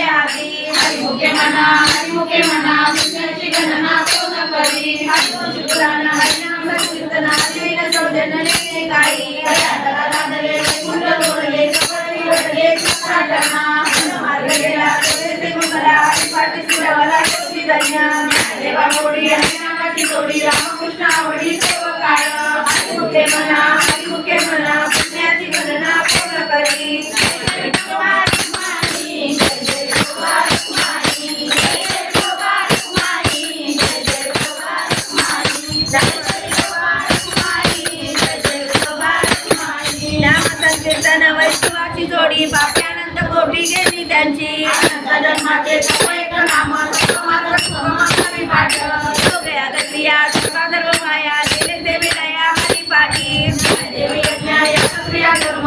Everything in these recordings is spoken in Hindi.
से आदि हरिमुखे मना हरिमुखे मना सुंदर श्री गणना को न करी। हरिमो शुक्राना हरिनाम संकीर्तना हरिवीर सौजन ले काई। हरियातला लादले कुंड तोडले सपरी वडले साठना मार्गलेला कोरेते मंगला हरिपाटी सुरवला कोटी दन्या देवा मोडी हरिनामाची तोडी रामकृष्ण आवडी, सेवकाय। हरिमुखे मना वैष्णवाची जोडी पाप्यानंद कोटी गेली त्यांची जन्माचे एक नाम मात्र क्रिया धर्म माया गेले देवी दया, हरी पाठी। देवी यज्ञाय क्रिया धर्म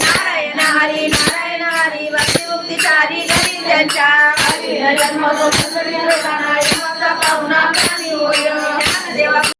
నారాయణ హరి నారాయణ హరి భక్తి ముక్తి సారి గణిత